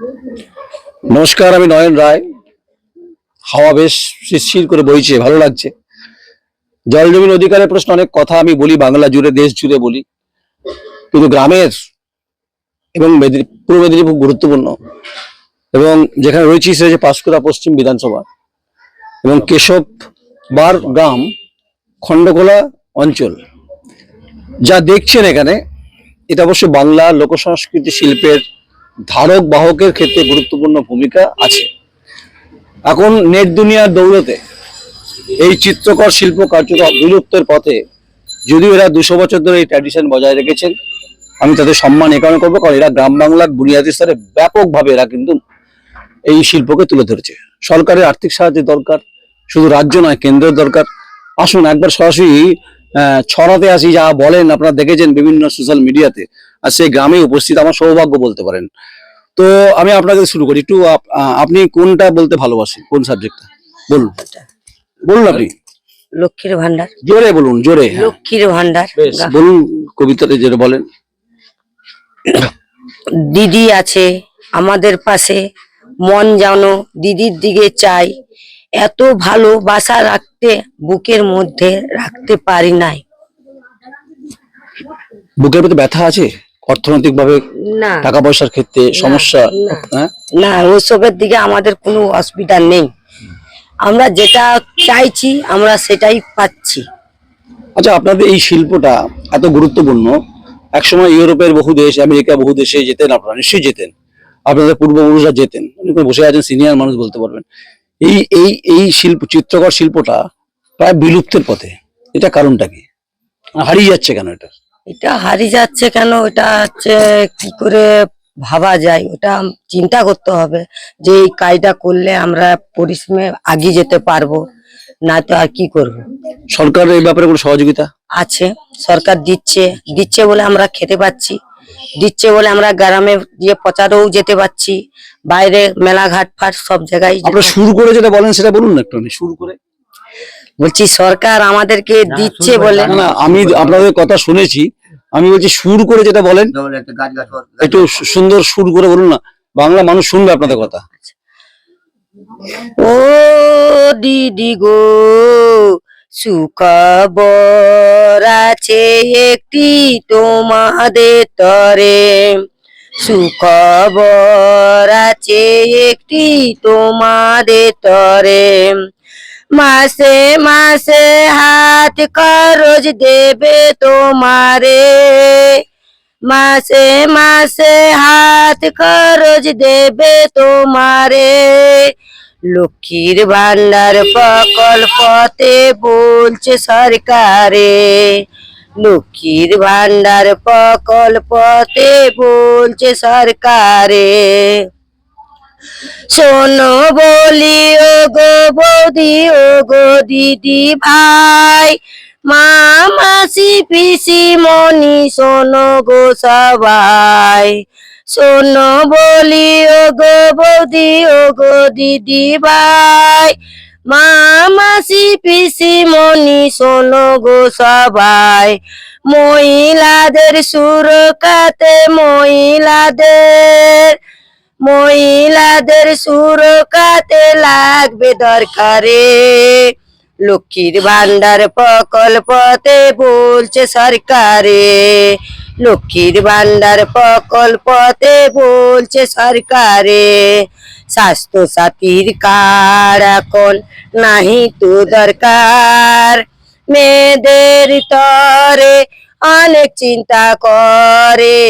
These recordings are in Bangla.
নমস্কার, আমি নয়ন রায়। হাওয়া বেশ শিরশির করে বইছে, ভালো লাগছে। জল জমিন অধিকারের প্রশ্ন অনেক কথা আমি বলি, বাংলা জুড়ে, দেশ জুড়ে বলি। কিন্তু গ্রামের এবং পূর্ব মেদিনীপুর গুরুত্বপূর্ণ। এবং যেখানে রয়েছি হচ্ছে পাঁশকুড়া পশ্চিম বিধানসভা। এবং কেশব বার গ্রাম খণ্ডকোলা অঞ্চল। যা দেখছেন এখানে, এটা অবশ্য বাংলা লোকসংস্কৃতি শিল্পের ধারক বাহকের ক্ষেত্রে গুরুত্বপূর্ণ ভূমিকা আছে। এখন নেট দুনিয়ার দৌলতে এই চিত্রকর শিল্প কার্যত বিলুপ্তের পথে যদিও এরা দুশো বছর ধরে এই ট্র্যাডিশন বজায় রেখেছেন, আমি তাদের সম্মান এ কারণে করব কারণ এরা গ্রাম বাংলার বুনিয়াদী স্তরে ব্যাপকভাবে এরা কিন্তু এই শিল্পকে তুলে ধরেছে। সরকারের আর্থিক সাহায্যের দরকার, শুধু রাজ্য নয়, কেন্দ্রের দরকার। আসুন একবার সরাসরি ছড়াতে আসি যা বলেন আপনারা দেখেছেন বিভিন্ন সোশ্যাল মিডিয়াতে আর সেই গ্রামে উপস্থিত আমার সৌভাগ্য বলতে পারেন। তো আমি আপনাকে শুরু করি একটু আপ- আপনি কোনটা বলতে ভালোবাসেন? কোন সাবজেক্টটা বলুন। বলুন আপনি। লক্ষ্মীর ভান্ডার জোরে বলুন জোরে। লক্ষ্মীর ভান্ডার বলুন কবিতাতে যেটা বলেন। দিদি আছে আমাদের পাশে মন জানো দিদির দিকে চাই এত ভালোবাসা রাখতে বুকের মধ্যে রাখতে পারি নাই। বুকের প্রতি ব্যথা আছে? অর্থনৈতিক ভাবে না। টাকা পয়সার ক্ষেত্রে সমস্যা? না। হ্যাঁ? ওসবের দিকে আমাদের কোনো অসুবিধা নেই। আমরা যেটা চাইছি আমরা সেটাই পাচ্ছি। আচ্ছা আপনাদের এই শিল্পটা এত গুরুত্বপূর্ণ। একসময় ইউরোপের বহু দেশ আমেরিকা বহু দেশে যেতেন আপনারা নিশ্চয়ই যেতেন। আপনাদের পূর্বপুরুষরা যেতেন। বসে আছেন সিনিয়র মানুষ বলতে পারবেন। এই এই এই শিল্প চিত্রকর শিল্পটা প্রায় বিলুপ্তের পথে। এটা কারণটা কি? হারিয়ে যাচ্ছে কেন এটা? এটা হারিয়ে যাচ্ছে কেন? এটা হচ্ছে কি করে ভাবা যায়? ওটা চিন্তা করতে হবে যে এই কাজটা করলে আমরা পরিশ্রমে আগিয়ে যেতে পারব না তো আর কি করব? সরকার এই ব্যাপারে কোনো সহযোগিতা? আছে। সরকার দিচ্ছে দিচ্ছে বলে আমরা খেতে পাচ্ছি। দিচ্ছে বলে আমরা গ্রামে গিয়ে প্রচারেও যেতে পাচ্ছি বাইরে মেলাঘাট ফাট সব জায়গায় আপনারা শুরু করে যেটা বলেন সেটা বলুন না একটু শুরু করে। বলছি সরকার আমাদেরকে দিচ্ছে বলে না না আমি আপনাদের কথা শুনেছি আমি বলছি সুর করে যেটা বলেন একটু সুন্দর সুর করে বলুন না বাংলা মানুষ শুনবে আপনাদের কথা। ও দিদি গো সুখবর আছে একটি তোমাদের তরে। সুখবর আছে একটি তোমাদের তরে। মাসে মাসে হাত খরচ দেবে তোমারে। মাসে মাসে হাত খরচ দেবে তোমারে। লক্ষ্মীর ভান্ডার প্রকল্পতে বলছে সরকারে। লক্ষ্মীর ভান্ডার প্রকল্পতে বলছে সরকারে। শোনো বলি, ও গো বৌদি, ও গো দিদি ভাই, মা, মাসি, পিসি মনি শোনো গো সবাই। শোনো বলি ও গো বৌদি ও গো দিদি ভাই। মা, মাসি, পিসি মনি শোনো গো সবাই। মহিলাদের সুরক্ষাতে মহিলাদের মহিলাদের সুরক্ষাতে লাগবে দরকারে। লক্ষ্মীর ভান্ডার প্রকল্পতে বলছে সরকারে। লক্ষ্মীর ভান্ডার প্রকল্পতে বলছে সরকারে। স্বাস্থ্য সাথীর কার্ড এখন নাহি তো দরকার। মেয়েদের তরে অনেক চিন্তা করে।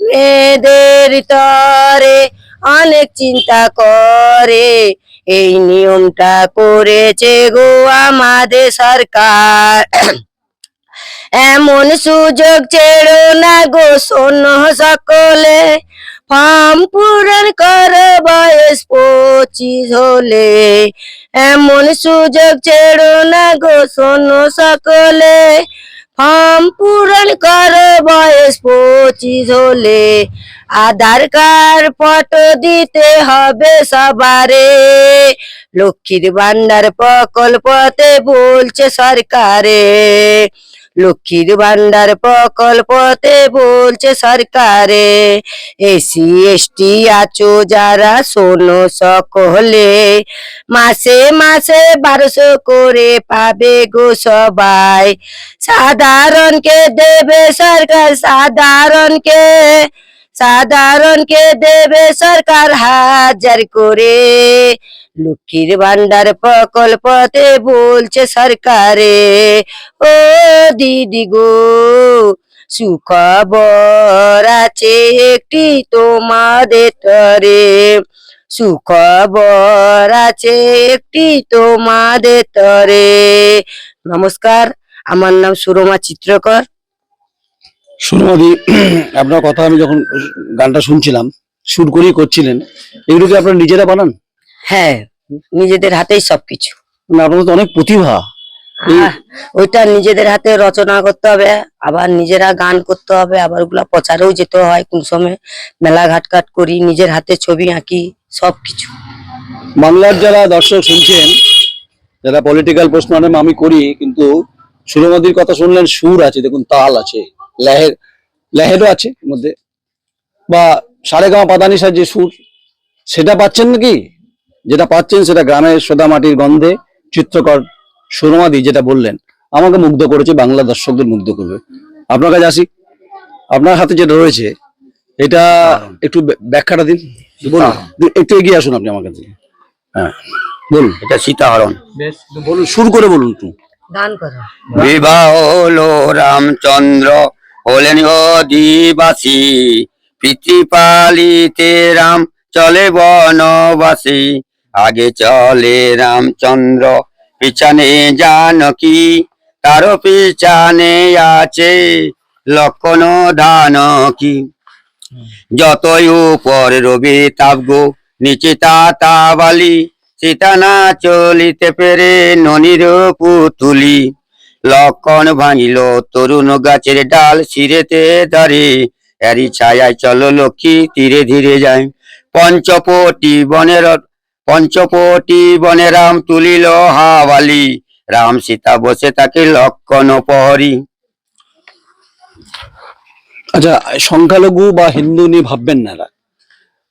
মেয়েদের তরে অনেক চিন্তা করে। এই নিয়মটা করেছে গো আমাদের সরকার। এমন সুযোগ ছেড়ো না গো, শোনো সকলে। ফর্ম পূরণ কর বয়স পঁচিশ হলে। এমন সুযোগ ছেড়ো না গো, শোনো সকলে। ফর্ম পূরণ কর বয়স পঁচিশ হলে আধার কার্ড ফটো দিতে হবে সবারে লক্ষ্মীর ভান্ডার প্রকল্পতে বলছে সরকারে লক্ষ্মীর ভান্ডার প্রকল্পতে বলছে সরকারে। এসি, এসটি আছো যারা, শোনো সকলে। মাসে মাসে বারোশো করে পাবে গো সবাই। সাধারণকে দেবে সরকার, সাধারণকে সাধারণকে দেবে সরকার হাজার করে। লক্ষ্মীর ভান্ডার প্রকল্পতে বলছে সরকারে, ও দিদি গো, সুখবর আছে একটি তোমাদের তরে। সুখবর আছে একটি তোমাদের তরে। নমস্কার, আমার নাম সুরমা চিত্রকর। সুরমাদি, আপনার কথা আমি যখন গানটা শুনছিলাম, সুর করেই করছিলেন, এগুলো কি আপনারা নিজেরা বানান? হ্যাঁ নিজেদের হাতেই সবকিছু। মানে আপনাদের তো অনেক প্রতিভা। ওইটা নিজেদের হাতে রচনা করতে হবে আবার নিজেরা গান করতে হবে আবার ওগুলা প্রচারেও যেতে হয় কোন সময় মেলা ঘাট কাট করি নিজের হাতে ছবি আঁকি সবকিছু। বাংলার যারা দর্শক শুনছেন যারা পলিটিক্যাল প্রশ্ন আমি করি কিন্তু সুরমাদির কথা শুনলেন সুর আছে দেখুন তাল আছে লেহের লেহেরও আছে মধ্যে। বা সারেগাঁও পাদানিসার যে সুর সেটা পাচ্ছেন নাকি? যেটা পাচ্ছেন সেটা গ্রামের সোদা মাটির গন্ধে চিত্রকর সুরমাদি যেটা বললেন আমাকে মুগ্ধ করেছে বাংলা দর্শকদের মুগ্ধ করবে। আপনার কাছে আসি? আপনার হাতে যেটা রয়েছে এটা একটু ব্য- ব্যাখ্যাটা দিন। বলুন একটু এগিয়ে আসুন আপনি আমার কাছে। হ্যাঁ বলুন। এটা সীতাহরণ। বলুন শুরু করে বলুন একটু। গান করো। বিবাহ হলো রামচন্দ্র হলেন অধিবাসী। রাম চলে বনবাসী। আগে চলে রামচন্দ্র, পিছনে জানকী তার পিছনে আছে লক্ষণ ধানকী যতই উপর রবি তাপ গো, নিচে তা বালি, সীতা না চলিতে পেরে ননির পুতুলি। লক্ষণ ভাঙিল তরুণ গাছের ডাল শিরেতে দাঁড়ে এরি ছায়ায় চলো লক্ষ্মী ধীরে ধীরে যায়। পঞ্চপটি বনের পঞ্চপটি বনে রাম তুলিল হাওয়ালি। রাম সীতা বসে তাকে লক্ষণ পহরি আচ্ছা সংখ্যালঘু বা হিন্দু নিয়ে ভাববেন না।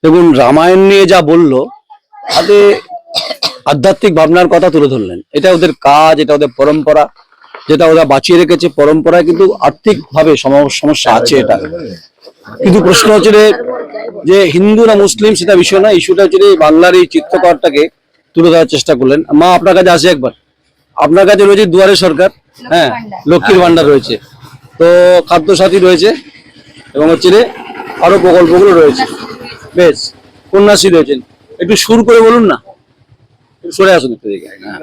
দেখুন, রামায়ণ নিয়ে যা বলল, তাতে আধ্যাত্মিক ভাবনার কথা তুলে ধরলেন। এটা ওদের কাজ, এটা ওদের পরম্পরা, যেটা ওরা বাঁচিয়ে রেখেছে পরম্পরায়, কিন্তু আর্থিক ভাবে সমস্যা আছে এটা। কিন্তু প্রশ্ন হচ্ছে যে, হিন্দু না মুসলিম সেটা বিষয় না ইস্যুটা হচ্ছে বাংলার এই চিত্রকরটাকে তুলে ধরার চেষ্টা করলেন। মা আপনার কাছে আসে একবার। আপনার কাছে রয়েছে দুয়ারে সরকার হ্যাঁ লক্ষ্মীর ভান্ডার রয়েছে। তো খাদ্য সাথী রয়েছে এবং হচ্ছে যে আরও প্রকল্পগুলো রয়েছে। বেশ কন্যাশ্রী রয়েছেন একটু সুর করে বলুন না। সরে আসুন একটু দিকে হ্যাঁ।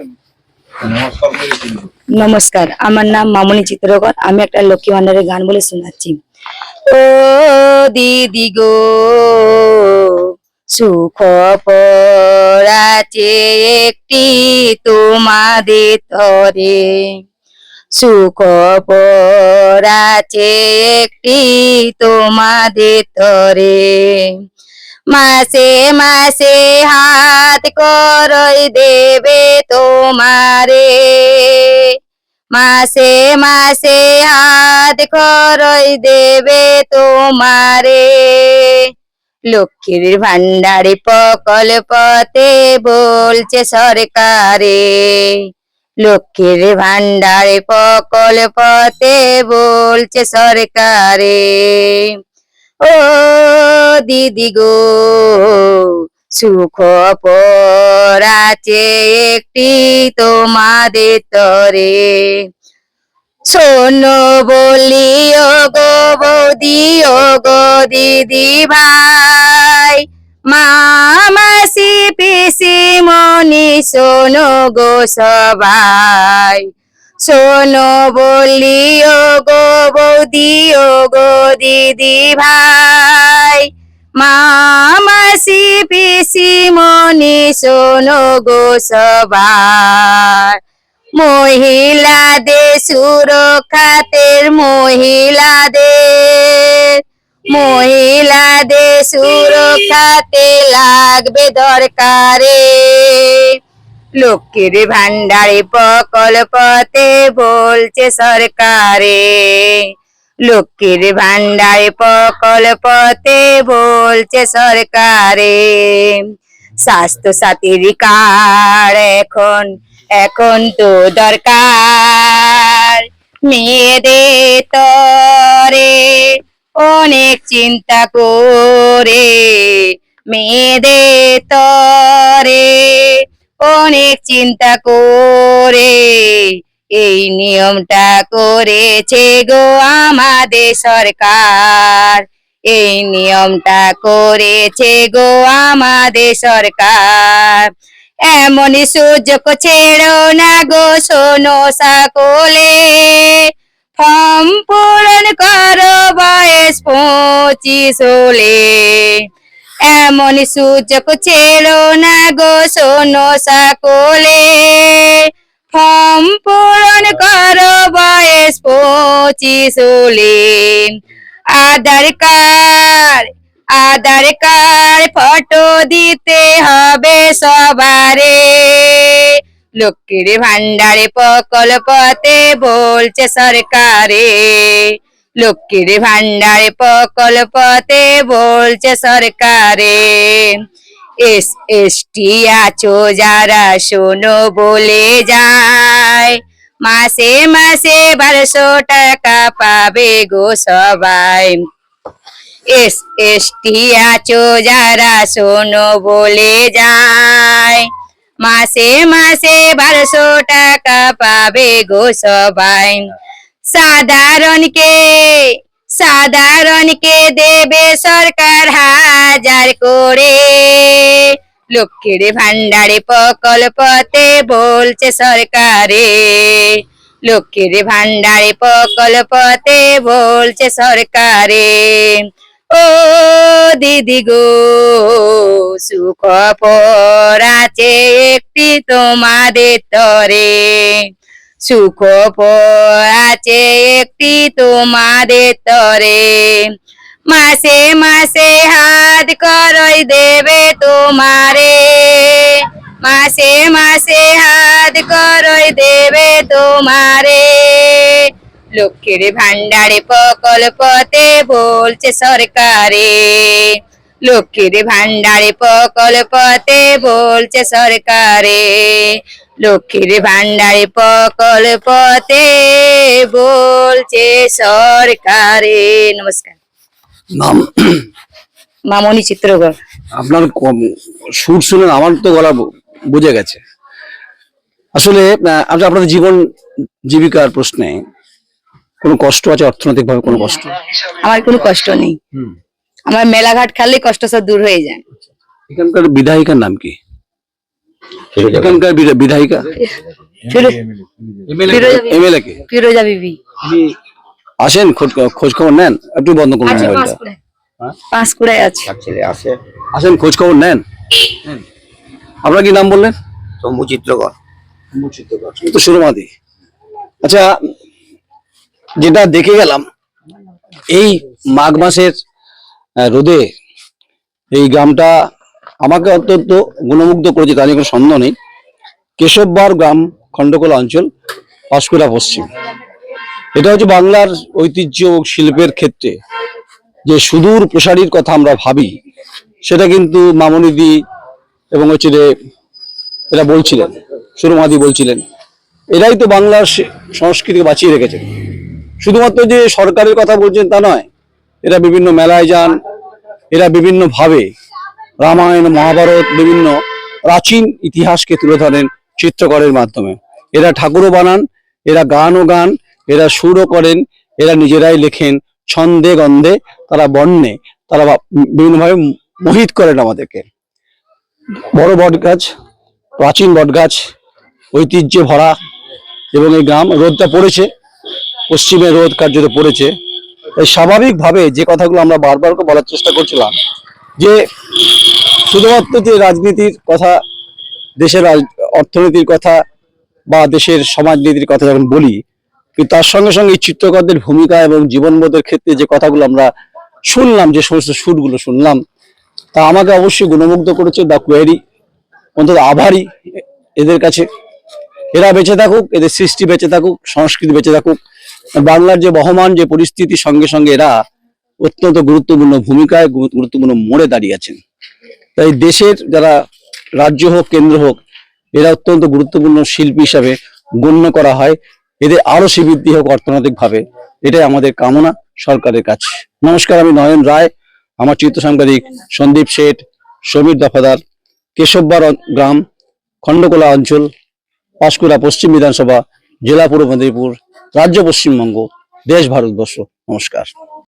নমস্কার আমার নাম মামনি চিত্রকর। আমি একটা লক্ষ্মী ভান্ডারের গান বলে শোনাচ্ছি। ও দিদি গো। সুখ পরাছে একটি তোমাদের তরে। সুখ পরাছে একটি তোমাদের তরে। মাসে মাসে হাত করই দেবে তোমারে। মাসে মাসে হাত খরচ দেবে তোমারে। লক্ষ্মীর ভান্ডারে প্রকল্পতে বলছে সরকারে। লক্ষ্মীর ভান্ডারে প্রকল্পতে বলছে সরকারে। ও দিদি গো সুখ পরাছে একটি তোমাদের তরে। শোনো বলি ও গো বৌদি ও গো দিদি ভাই মামাসি পিসি মনি শোনো গো সবাই। শোনো বলি ও গো বৌদি ও গো দিদি ভাই মামাসি পিসি মনি শোনো গো সবাই মহিলাদের সুরক্ষাতের মহিলাদের। মহিলাদের সুরক্ষাতে লাগবে দরকারে। লক্ষ্মীর ভান্ডারে প্রকল্পতে বলছে সরকারে। লক্ষ্মীর ভান্ডারে প্রকল্পতে বলছে সরকারে, স্বাস্থ্য সাথীর কার্ড এখন এখন তো দরকার। মেয়েদের তরে অনেক চিন্তা করে, মেয়েদের তরে অনেক চিন্তা করে। এই নিয়মটা করেছে গো আমাদের সরকার। এই নিয়মটা করেছে গো আমাদের সরকার। এমনই সুযোগ ছেড়ো না গো, শোনো সকলে। ফর্ম পূরণ করো বয়স পঁচিশ হলে। এমন সুযোগ ছেড়ো না গো, শোনো সকলে। ফর্ম পূরণ করো বয়স পঁচিশ Aadhaar card Aadhaar card photo দিতে হবে সবারে। লক্ষ্মীর ভান্ডারে প্রকল্পতে বলছে সরকারে। লক্ষ্মীর ভান্ডারে প্রকল্পতে বলছে সরকারে। এস এস টি আছো যারা শোনো বলে যায় মাসে মাসে বারোশো টাকা পাবে গো সবাই এস এস টি আছো যারা শোনো বলে যায় মাসে মাসে বারোশো টাকা পাবে গো সবাই সাধারণকে সাধারণকে দেবে সরকার হাজার করে। লক্ষ্মীর ভান্ডারে প্রকল্পতে বলছে সরকারে। লক্ষ্মীর ভান্ডারে প্রকল্পতে বলছে সরকারে। ও দিদি গো, সুখ আছে একটি তোমাদের তরে। সুখ আছে একটি তোমাদের তরে। মাসে মাসে হাত করই দেবে তোমারে। মাসে মাসে হাত করই দেবে তোমারে। লক্ষ্মীর ভান্ডারে প্রকল্পতে বলছে সরকারে। লক্ষ্মীর ভান্ডারে প্রকল্পতে বলছে সরকারে। লক্ষ্মীর ভান্ডারে প্রকল্পতে বলছে সরকারে। নমস্কার। নাম মামনি চিত্রকর। আপনার কম- সুর শুনে আমার তো গলা বুঝে গেছে। আসলে আপনাদের জীবন জীবিকার প্রশ্নে কোনো কষ্ট আছে? অর্থনৈতিক ভাবে কোনো কষ্ট? আমার কোনো কষ্ট নেই। আমার মেলাঘাট খেললে কষ্ট সব দূর হয়ে যায়। এখানকার বিধায়িকার নাম কি? এখানকার বিধা- বিধায়িকা? ফিরোজ- ফিরোজা বিবি। এমএলএ কে? ফিরোজা বিবি আসেন খোঁজ খবর নেন একটু বন্ধ করুন তার ছেলে আছে। আসেন খোঁজ খবর নেন। আপনার কি নাম বললেন? শম্ভু চিত্রকর তো সুরমাদি। আচ্ছা যেটা দেখে গেলাম এই মাঘ মাসের রোদে এই গ্রামটা আমাকে অত্যন্ত গুণমুগ্ধ করেছে, তার কোনো সন্দেহ নেই। কেশববার গ্রাম, খণ্ডকোলা অঞ্চল, পাঁশকুড়া, পশ্চিম। এটা হচ্ছে বাংলার ঐতিহ্য ও শিল্পের ক্ষেত্রে যে সুদূর প্রসারীর কথা আমরা ভাবি, সেটা কিন্তু মামনিদি এবং হচ্ছে যে এরা বলছিলেন সুরমাদি বলছিলেন। এরাই তো বাংলার সংস্কৃতিকে বাঁচিয়ে রেখেছেন। শুধুমাত্র যে সরকারের কথা বলছেন তা নয়, এরা বিভিন্ন মেলায় যান, এরা বিভিন্ন ভাবে রামায়ণ, মহাভারত বিভিন্ন প্রাচীন ইতিহাসকে তুলে ধরেন চিত্রকরের মাধ্যমে। এরা ঠাকুরও বানান, এরা গানও গান, এরা সুরও করেন, এরা নিজেরাই লেখেন ছন্দে গন্ধে, তারা বর্ণে, তারা বিভিন্নভাবে মোহিত করেন আমাদেরকে। বড় বট গাছ প্রাচীন বট গাছ ঐতিহ্যে ভরা, এবং এই গ্রাম রোদটা পড়েছে, পশ্চিমে রোদ কার্যত পড়েছে। স্বাভাবিকভাবে যে কথাগুলো আমরা বারবার বলার চেষ্টা করছিলাম যে শুধুমাত্র যে রাজনীতির কথা, দেশের অর্থনীতির কথা বা দেশের সমাজনীতির কথা যখন বলি, কিন্তু তার সঙ্গে সঙ্গে এই চিত্রকরদের ভূমিকা এবং জীবনবোধের ক্ষেত্রে যে কথাগুলো আমরা শুনলাম, যে সমস্ত সুরগুলো শুনলাম, তা আমাকে অবশ্যই গুণমুগ্ধ করেছে দ্য কোয়ারি, অন্তত আভারই এদের কাছে। এরা বেঁচে থাকুক, এদের সৃষ্টি বেঁচে থাকুক, সংস্কৃতি বেঁচে থাকুক। বাংলার যে বহমান যে পরিস্থিতির সঙ্গে সঙ্গে এরা অত্যন্ত গুরুত্বপূর্ণ ভূমিকায় গুরুত্বপূর্ণ মোড়ে দাঁড়িয়ে আছেন। তাই দেশের যারা রাজ্য হোক, কেন্দ্র হোক, এরা অত্যন্ত গুরুত্বপূর্ণ শিল্পী হিসাবে গণ্য করা হয়। এদের আরও শ্রীবৃদ্ধি হোক অর্থনৈতিকভাবে, এটাই আমাদের কামনা সরকারের কাছে নমস্কার, আমি নয়ন রায়। আমার চিত্র সাংবাদিক সন্দীপ শেঠ, সমীর দফাদার, কেশববার গ্রাম, খণ্ডকোলা অঞ্চল, পাঁশকুড়া পশ্চিম বিধানসভা, জেলা পূর্ব মেদিনীপুর, রাজ্য পশ্চিমবঙ্গ, দেশ ভারতবর্ষ। নমস্কার।